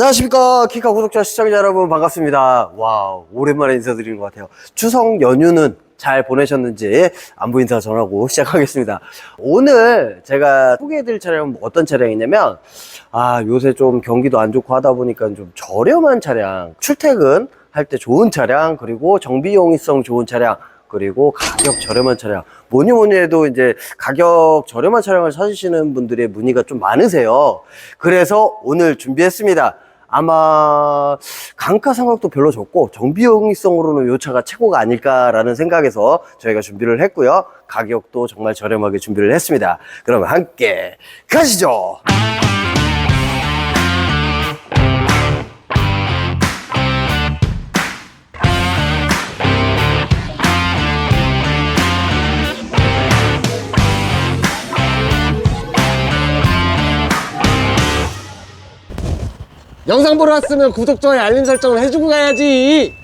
안녕하십니까. 키카 구독자 시청자 여러분 반갑습니다. 와 오랜만에 인사드리는 것 같아요. 추석 연휴는 잘 보내셨는지 안부 인사 전하고 시작하겠습니다. 오늘 제가 소개해드릴 차량은 어떤 차량이냐면 아 요새 좀 경기도 안 좋고 하다 보니까 좀 저렴한 차량 출퇴근 할 때 좋은 차량 그리고 정비용이성 좋은 차량 그리고 가격 저렴한 차량. 뭐니 뭐니 해도 이제 가격 저렴한 차량을 찾으시는 분들의 문의가 좀 많으세요. 그래서 오늘 준비했습니다 아마 강가 상각도 별로 적고 정비용이성으로는 이 차가 최고가 아닐까라는 생각에서 저희가 준비를 했고요. 가격도 정말 저렴하게 준비를 했습니다. 그러면 함께 가시죠 영상 보러 왔으면 구독, 좋아요, 알림 설정을 해주고 가야지.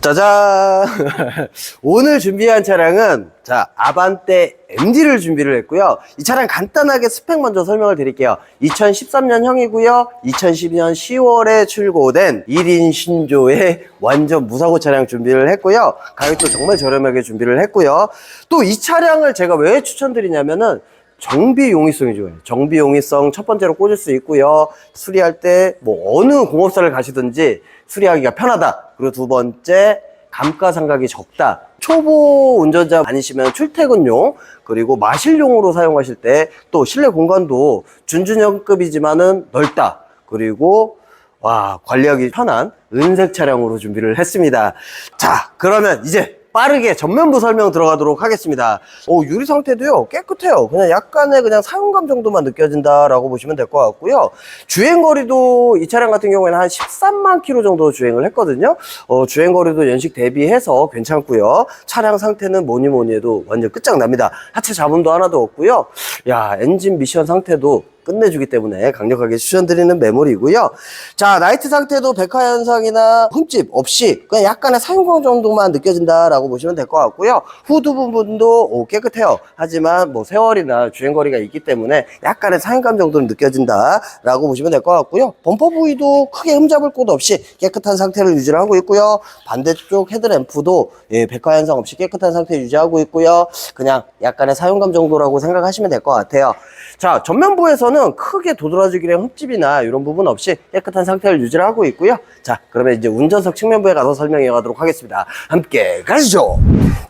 짜잔! 오늘 준비한 차량은 자 아반떼 MD를 준비를 했고요. 이 차량 간단하게 스펙 먼저 설명을 드릴게요. 2013년형이고요. 2012년 10월에 출고된 1인 신조의 완전 무사고 차량 준비를 했고요. 가격도 정말 저렴하게 준비를 했고요. 또 이 차량을 제가 왜 추천드리냐면은 정비 용이성이 좋아요. 정비 용이성 첫 번째로 꽂을 수 있고요. 수리할 때 뭐 어느 공업사를 가시든지 수리하기가 편하다. 그리고 두 번째 감가상각이 적다. 초보 운전자 아니시면 출퇴근용 그리고 마실용으로 사용하실 때 또 실내 공간도 준준형급이지만은 넓다. 그리고 와 관리하기 편한 은색 차량으로 준비를 했습니다. 자 그러면 이제 빠르게 전면부 설명 들어가도록 하겠습니다. 오, 유리 상태도요, 깨끗해요. 그냥 약간의 그냥 사용감 정도만 느껴진다라고 보시면 될 것 같고요. 주행거리도 이 차량 같은 경우에는 한 13만 킬로 정도 주행을 했거든요. 어, 주행거리도 연식 대비해서 괜찮고요. 차량 상태는 뭐니 뭐니 해도 완전 끝장납니다. 하체 잡음도 하나도 없고요. 야, 엔진 미션 상태도 끝내주기 때문에 강력하게 추천드리는 메모리고요. 자, 나이트 상태도 백화 현상이나 흠집 없이 그냥 약간의 사용감 정도만 느껴진다라고 보시면 될 것 같고요. 후드 부분도 오, 깨끗해요. 하지만 뭐 세월이나 주행거리가 있기 때문에 약간의 사용감 정도는 느껴진다라고 보시면 될 것 같고요. 범퍼 부위도 크게 흠잡을 곳 없이 깨끗한 상태를 유지를 하고 있고요. 반대쪽 헤드램프도 예, 백화 현상 없이 깨끗한 상태 유지하고 있고요. 그냥 약간의 사용감 정도라고 생각하시면 될 것 같아요. 자, 전면부에서는 크게 도드라지기랑 흠집이나 이런 부분 없이 깨끗한 상태를 유지를 하고 있고요. 자, 그러면 이제 운전석 측면부에 가서 설명해 가도록 하겠습니다. 함께 가시죠.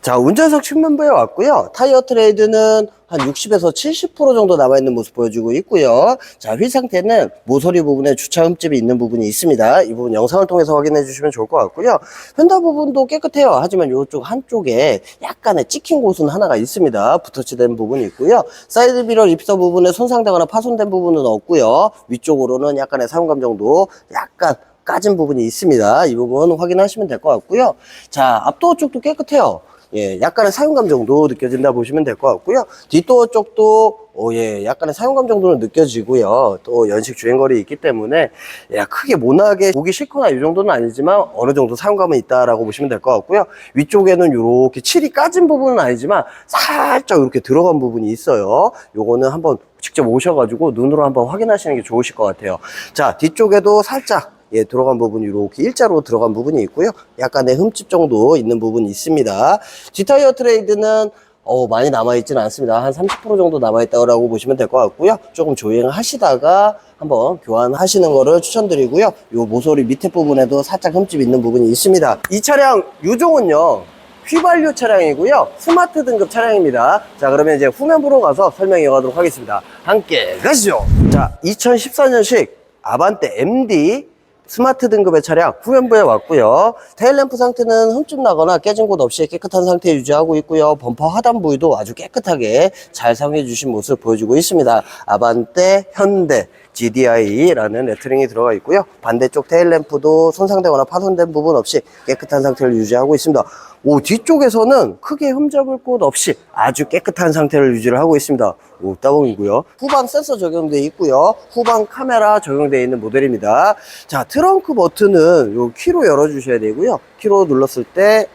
자, 운전석 측면부에 왔고요. 타이어 트레이드는 한 60에서 70% 정도 남아있는 모습 보여주고 있고요. 자, 휠 상태는 모서리 부분에 주차 흠집이 있는 부분이 있습니다. 이 부분 영상을 통해서 확인해 주시면 좋을 것 같고요. 휀다 부분도 깨끗해요. 하지만 이쪽 한쪽에 약간의 찍힌 곳은 하나가 있습니다. 붓터치된 부분이 있고요. 사이드 미러 립서 부분에 손상되거나 파손된 부분은 없고요. 위쪽으로는 약간의 사용감 정도 약간 까진 부분이 있습니다. 이 부분 확인하시면 될 것 같고요. 자, 앞도어 쪽도 깨끗해요. 예, 약간의 사용감 정도 느껴진다 보시면 될 것 같고요. 뒷도어 쪽도 오, 예, 약간의 사용감 정도는 느껴지고요. 또 연식 주행거리 있기 때문에 야, 크게 모나게 보기 싫거나 이 정도는 아니지만 어느 정도 사용감은 있다라고 보시면 될 것 같고요. 위쪽에는 이렇게 칠이 까진 부분은 아니지만 살짝 이렇게 들어간 부분이 있어요. 요거는 한번 직접 오셔가지고 눈으로 한번 확인하시는 게 좋으실 것 같아요. 자, 뒤쪽에도 살짝 예, 들어간 부분이 이렇게 일자로 들어간 부분이 있고요. 약간의 흠집 정도 있는 부분이 있습니다. G타이어 트레이드는 어, 많이 남아있지는 않습니다. 한 30% 정도 남아있다고 보시면 될 것 같고요. 조금 조행하시다가 한번 교환하시는 거를 추천드리고요. 요 모서리 밑에 부분에도 살짝 흠집 있는 부분이 있습니다. 이 차량 유종은요. 휘발유 차량이고요. 스마트 등급 차량입니다. 자, 그러면 이제 후면부로 가서 설명해 가도록 하겠습니다. 함께 가시죠. 자, 2014년식 아반떼 MD 스마트 등급의 차량 후면부에 왔고요. 테일램프 상태는 흠집 나거나 깨진 곳 없이 깨끗한 상태 유지하고 있고요. 범퍼 하단 부위도 아주 깨끗하게 잘 사용해 주신 모습 보여주고 있습니다. 아반떼, 현대, GDI라는 레터링이 들어가 있고요. 반대쪽 테일램프도 손상되거나 파손된 부분 없이 깨끗한 상태를 유지하고 있습니다. 오, 뒤쪽에서는 크게 흠잡을 곳 없이 아주 깨끗한 상태를 유지를 하고 있습니다. 오, 따봉이고요. 후방 센서 적용되어 있고요. 후방 카메라 적용되어 있는 모델입니다. 자, 트렁크 버튼은 요 키로 열어주셔야 되고요. 키로 눌렀을 때,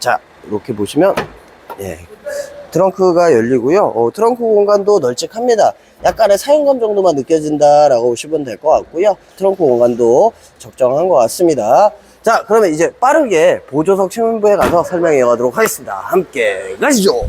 자, 이렇게 보시면, 예, 트렁크가 열리고요. 어, 트렁크 공간도 널찍합니다. 약간의 사용감 정도만 느껴진다라고 보시면 될 것 같고요. 트렁크 공간도 적정한 것 같습니다. 자, 그러면 이제 빠르게 보조석 측면부에 가서 설명해 가도록 하겠습니다. 함께 가시죠.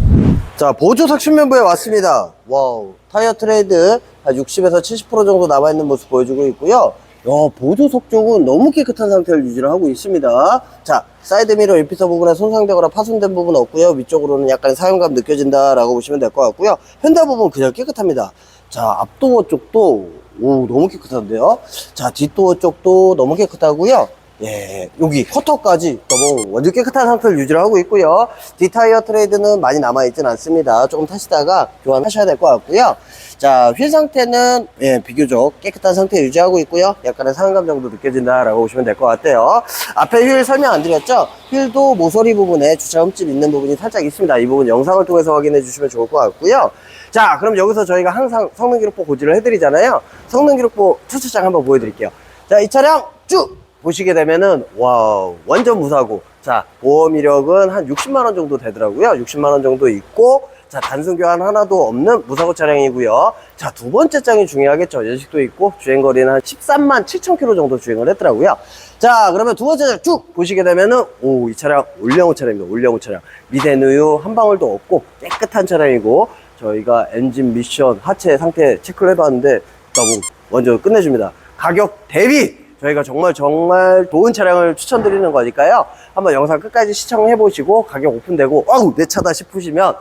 자, 보조석 측면부에 왔습니다. 와우. 타이어 트레이드 한 60에서 70% 정도 남아있는 모습 보여주고 있고요. 야, 보조석 쪽은 너무 깨끗한 상태를 유지를 하고 있습니다. 자, 사이드미러 일피서 부분에 손상되거나 파손된 부분 없고요. 위쪽으로는 약간 사용감 느껴진다라고 보시면 될 것 같고요. 펜다 부분 그냥 깨끗합니다. 자, 앞도어 쪽도 오, 너무 깨끗한데요. 자, 뒷도어 쪽도 너무 깨끗하고요. 예, 여기 커터까지 너무 완전 깨끗한 상태를 유지를 하고 있고요. 뒷타이어 트레이드는 많이 남아있진 않습니다. 조금 타시다가 교환하셔야 될 것 같고요. 자, 휠 상태는 예, 비교적 깨끗한 상태 유지하고 있고요. 약간의 사용감 정도 느껴진다라고 보시면 될 것 같아요. 앞에 휠 설명 안 드렸죠? 휠도 모서리 부분에 주차 흠집 있는 부분이 살짝 있습니다. 이 부분 영상을 통해서 확인해 주시면 좋을 것 같고요. 자, 그럼 여기서 저희가 항상 성능 기록부 고지를 해드리잖아요. 성능 기록부 추천장 한번 보여드릴게요. 자, 이 차량 쭉 보시게 되면은 와 완전 무사고. 자 보험 이력은 한 60만 원 정도 되더라고요. 60만 원 정도 있고 자 단순 교환 하나도 없는 무사고 차량이고요. 자 두 번째 장이 중요하겠죠. 연식도 있고 주행거리는 한 13만 7천 킬로 정도 주행을 했더라고요. 자 그러면 두 번째 장 쭉 보시게 되면은 오 이 차량 올영호 차량입니다. 올영호 차량. 미세누유 한 방울도 없고 깨끗한 차량이고 저희가 엔진 미션 하체 상태 체크를 해봤는데 너무 완전 끝내줍니다. 가격 대비 저희가 정말 정말 좋은 차량을 추천드리는 거니까요. 한번 영상 끝까지 시청해 보시고 가격 오픈되고 아우 내 차다 싶으시면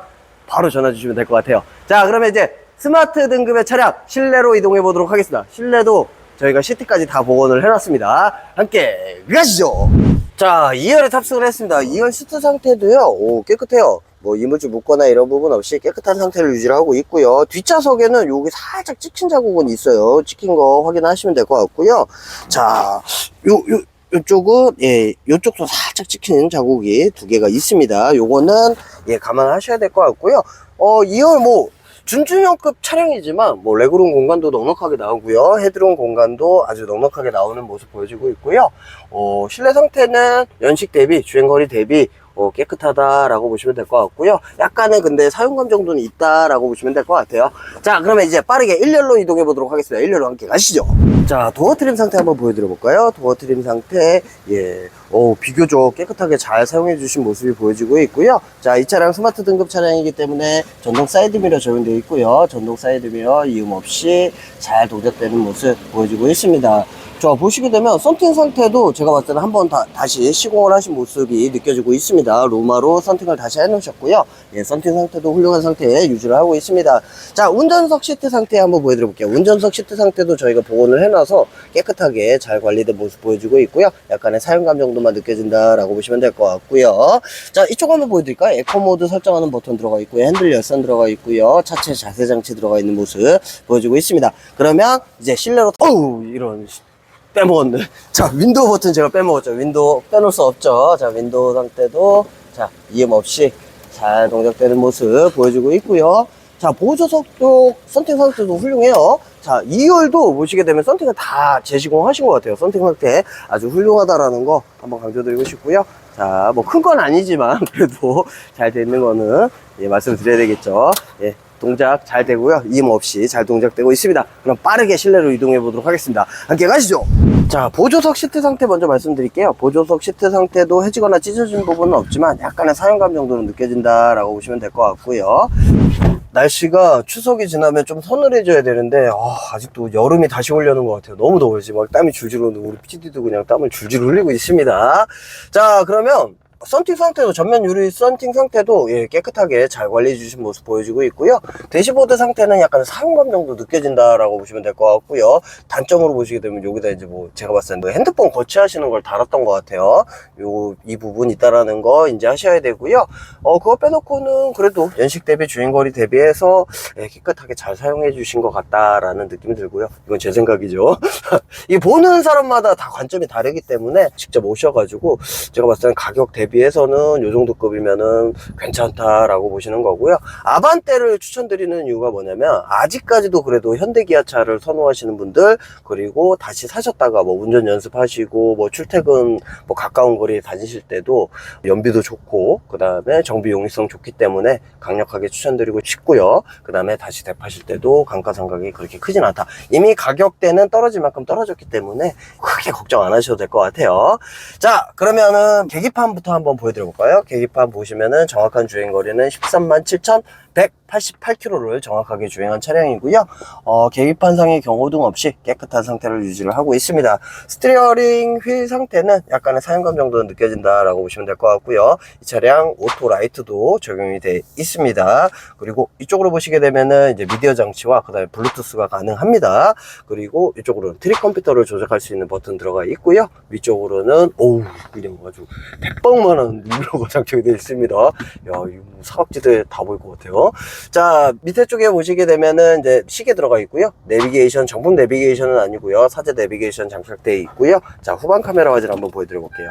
바로 전화 주시면 될 것 같아요. 자 그러면 이제 스마트 등급의 차량 실내로 이동해 보도록 하겠습니다. 실내도 저희가 시트까지 다 복원을 해놨습니다. 함께 가시죠. 자 2열에 탑승을 했습니다. 2열 시트 상태도요. 오 깨끗해요. 뭐 이물질 묻거나 이런 부분 없이 깨끗한 상태를 유지를 하고 있고요. 뒷좌석에는 여기 살짝 찍힌 자국은 있어요. 찍힌 거 확인하시면 될 것 같고요. 자, 요, 요, 요쪽은, 예, 요쪽도 살짝 찍힌 자국이 두 개가 있습니다. 요거는, 예, 감안하셔야 될 것 같고요. 어, 2열 뭐, 준준형급 차량이지만 뭐 레그룸 공간도 넉넉하게 나오고요 헤드룸 공간도 아주 넉넉하게 나오는 모습 보여지고 있고요 어, 실내 상태는 연식 대비 주행거리 대비 어, 깨끗하다라고 보시면 될 것 같고요 약간의 근데 사용감 정도는 있다라고 보시면 될 것 같아요 자 그러면 이제 빠르게 1열로 이동해 보도록 하겠습니다 1열로 함께 가시죠 자 도어 트림 상태 한번 보여드려 볼까요 도어 트림 상태 예 오, 비교적 깨끗하게 잘 사용해 주신 모습이 보여지고 있고요. 자, 이 차량 스마트 등급 차량이기 때문에 전동 사이드미러 적용되어 있고요. 전동 사이드미러 이음 없이 잘 도색되는 모습 보여지고 있습니다. 자, 보시게 되면 썬팅 상태도 제가 봤을 때는 한번 다, 다시 시공을 하신 모습이 느껴지고 있습니다. 로마로 썬팅을 다시 해놓으셨고요. 예, 썬팅 상태도 훌륭한 상태에 유지를 하고 있습니다. 자, 운전석 시트 상태 한번 보여드려 볼게요. 운전석 시트 상태도 저희가 복원을 해놔서 깨끗하게 잘 관리된 모습 보여주고 있고요. 약간의 사용감 정도만 느껴진다라고 보시면 될 것 같고요. 자, 이쪽 한번 보여드릴까요? 에코 모드 설정하는 버튼 들어가 있고요. 핸들 열선 들어가 있고요. 차체 자세 장치 들어가 있는 모습 보여주고 있습니다. 그러면 이제 실내로 어우 이런 빼먹었네. 자, 윈도우 버튼 제가 빼먹었죠. 윈도우 빼놓을 수 없죠. 자, 윈도우 상태도 자, 이음 없이 잘 동작되는 모습 보여주고 있고요. 자, 보조석 쪽 썬팅 상태도 훌륭해요. 자, 2열도 보시게 되면 썬팅을 다 재시공하신 것 같아요. 썬팅 상태 아주 훌륭하다라는 거 한번 강조드리고 싶고요. 자, 뭐 큰 건 아니지만 그래도 잘 돼 있는 거는 예, 말씀드려야 되겠죠. 예, 동작 잘 되고요. 이음 없이 잘 동작되고 있습니다. 그럼 빠르게 실내로 이동해 보도록 하겠습니다. 함께 가시죠. 자, 보조석 시트 상태 먼저 말씀드릴게요. 보조석 시트 상태도 해지거나 찢어진 부분은 없지만 약간의 사용감 정도는 느껴진다라고 보시면 될 것 같고요. 날씨가 추석이 지나면 좀 서늘해져야 되는데 아, 직도 여름이 다시 오려는 것 같아요. 너무 더워요. 지금 막 땀이 줄줄 흐르고 우리 PD도 그냥 땀을 줄줄 흘리고 있습니다. 자, 그러면 썬팅 상태도 전면 유리 썬팅 상태도 예, 깨끗하게 잘 관리해 주신 모습 보여지고 있고요. 대시보드 상태는 약간 사용감 정도 느껴진다라고 보시면 될 것 같고요. 단점으로 보시게 되면 여기다 이제 뭐 제가 봤을 때뭐 핸드폰 거치하시는 걸 달았던 것 같아요. 요 이 부분 있다라는 거 인지하셔야 되고요. 어 그거 빼놓고는 그래도 연식 대비 주행거리 대비해서 예, 깨끗하게 잘 사용해 주신 것 같다라는 느낌이 들고요. 이건 제 생각이죠. 이 보는 사람마다 다 관점이 다르기 때문에 직접 오셔가지고 제가 봤을 때는 가격 대비 대 비해서는 요 정도 급이면은 괜찮다라고 보시는 거고요. 아반떼를 추천드리는 이유가 뭐냐면 아직까지도 그래도 현대기아차를 선호하시는 분들 그리고 다시 사셨다가 뭐 운전 연습하시고 뭐 출퇴근 뭐 가까운 거리 다니실 때도 연비도 좋고 그 다음에 정비 용이성 좋기 때문에 강력하게 추천드리고 싶고요. 그 다음에 다시 대파실 때도 감가상각이 그렇게 크진 않다. 이미 가격대는 떨어질 만큼 떨어졌기 때문에 크게 걱정 안 하셔도 될 것 같아요. 자, 그러면은 계기판부터 한번 보여드려 볼까요? 계기판 보시면은 정확한 주행거리는 13만 7,188km를 정확하게 주행한 차량이고요. 어, 계기판상의 경고등 없이 깨끗한 상태를 유지를 하고 있습니다. 스티어링 휠 상태는 약간의 사용감 정도는 느껴진다라고 보시면 될 것 같고요. 이 차량 오토 라이트도 적용이 돼 있습니다. 그리고 이쪽으로 보시게 되면은 이제 미디어 장치와 그 다음에 블루투스가 가능합니다. 그리고 이쪽으로는 트릭 컴퓨터를 조작할 수 있는 버튼 들어가 있고요. 위쪽으로는 오우 그냥 아주 대빵만한 룰러가 장착이 되어 있습니다. 야, 뭐 사각지대 다 보일 것 같아요. 자, 밑에 쪽에 보시게 되면은 이제 시계 들어가 있고요. 내비게이션, 정품 내비게이션은 아니고요. 사제 내비게이션 장착되어 있고요. 자, 후방 카메라 화질 한번 보여드려 볼게요.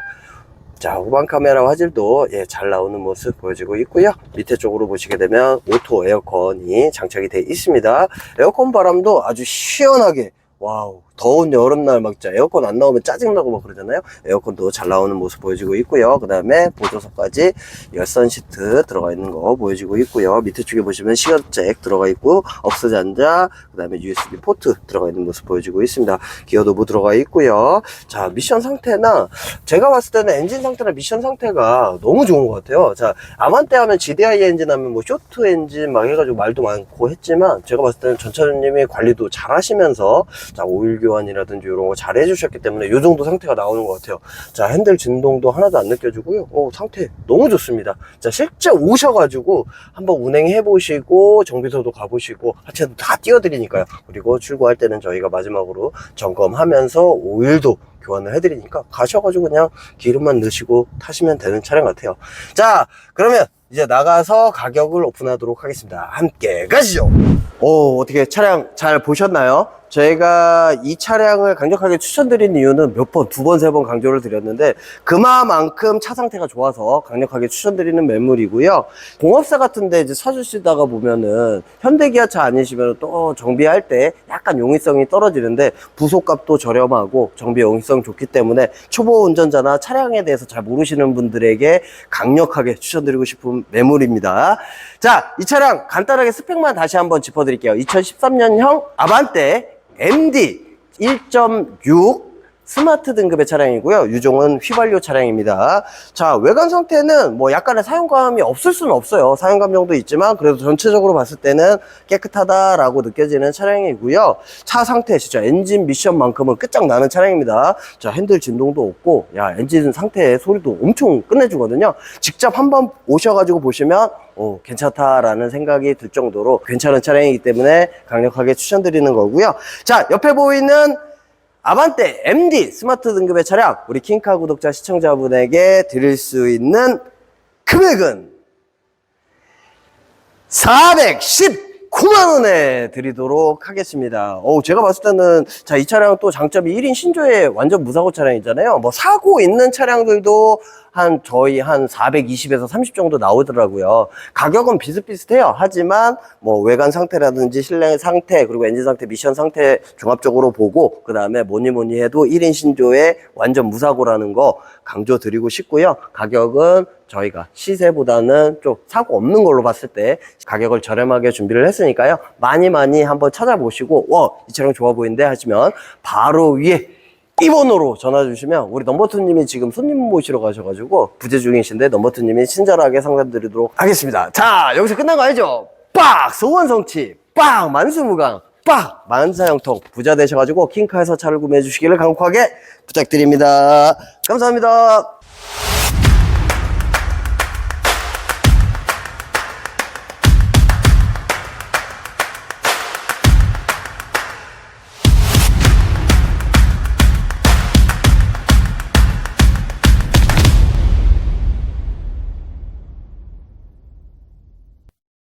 자, 후방 카메라 화질도 예, 잘 나오는 모습 보여지고 있고요. 밑에 쪽으로 보시게 되면 오토 에어컨이 장착이 되어 있습니다. 에어컨 바람도 아주 시원하게 와우 더운 여름날 막 진짜 에어컨 안 나오면 짜증나고 막 그러잖아요. 에어컨도 잘 나오는 모습 보여지고 있고요. 그 다음에 보조석까지 열선 시트 들어가 있는 거 보여지고 있고요. 밑에 쪽에 보시면 시어잭 들어가 있고 억스 잔자 그 다음에 USB 포트 들어가 있는 모습 보여지고 있습니다. 기어 노브 들어가 있고요. 자 미션 상태나 제가 봤을 때는 엔진 상태나 미션 상태가 너무 좋은 것 같아요. 자 아만떼 하면 GDI 엔진 하면 뭐 쇼트 엔진 막 해가지고 말도 많고 했지만 제가 봤을 때는 전차장님이 관리도 잘 하시면서 자 오일 교 환이라든지 이런 거 잘 해주셨기 때문에 이 정도 상태가 나오는 것 같아요. 자 핸들 진동도 하나도 안 느껴지고요. 어, 상태 너무 좋습니다. 자 실제 오셔가지고 한번 운행해 보시고 정비소도 가보시고 하체도 다 띄워드리니까요. 그리고 출고할 때는 저희가 마지막으로 점검하면서 오일도 교환을 해드리니까 가셔가지고 그냥 기름만 넣으시고 타시면 되는 차량 같아요. 자 그러면 이제 나가서 가격을 오픈하도록 하겠습니다 함께 가시죠 오 어떻게 차량 잘 보셨나요? 저희가 이 차량을 강력하게 추천드린 이유는 몇 번, 두 번, 세 번 강조를 드렸는데 그만큼 차 상태가 좋아서 강력하게 추천드리는 매물이고요. 공업사 같은데 이제 사주시다가 보면은 현대기아차 아니시면 또 정비할 때 약간 용이성이 떨어지는데 부속값도 저렴하고 정비 용이성 좋기 때문에 초보 운전자나 차량에 대해서 잘 모르시는 분들에게 강력하게 추천드리고 싶은 매물입니다. 자, 이 차량 간단하게 스펙만 다시 한번 짚어드릴게요. 2013년형 아반떼 MD 1.6 스마트 등급의 차량이고요. 유종은 휘발유 차량입니다. 자, 외관 상태는 뭐 약간의 사용감이 없을 수는 없어요. 사용감 정도 있지만 그래도 전체적으로 봤을 때는 깨끗하다라고 느껴지는 차량이고요. 차 상태 진짜 엔진 미션만큼은 끝장나는 차량입니다. 자, 핸들 진동도 없고 야, 엔진 상태 소리도 엄청 끝내주거든요. 직접 한번 오셔가지고 보시면 어, 괜찮다라는 생각이 들 정도로 괜찮은 차량이기 때문에 강력하게 추천드리는 거고요. 자, 옆에 보이는 아반떼 MD 스마트 등급의 차량 우리 킹카 구독자 시청자분에게 드릴 수 있는 금액은 419만 원에 드리도록 하겠습니다. 어 제가 봤을 때는, 자, 이 차량 또 장점이 1인 신조의 완전 무사고 차량이잖아요. 뭐, 사고 있는 차량들도 한, 저희 한 420에서 30 정도 나오더라고요. 가격은 비슷비슷해요. 하지만, 뭐, 외관 상태라든지 실내 상태, 그리고 엔진 상태, 미션 상태 종합적으로 보고, 그 다음에 뭐니 뭐니 해도 1인 신조의 완전 무사고라는 거 강조드리고 싶고요. 가격은 저희가 시세보다는 좀 사고 없는 걸로 봤을 때 가격을 저렴하게 준비를 했으니까요. 많이 많이 한번 찾아보시고, 와, 이 차량 좋아 보이는데 하시면 바로 위에 이 번호로 전화 주시면 우리 넘버투님이 지금 손님 모시러 가셔가지고 부재 중이신데 넘버투님이 친절하게 상담드리도록 하겠습니다. 자, 여기서 끝난 거 아니죠? 빡! 소원 성취! 빡! 만수무강! 빡! 만사형통 부자 되셔가지고 킹카에서 차를 구매해 주시기를 강력하게 부탁드립니다. 감사합니다.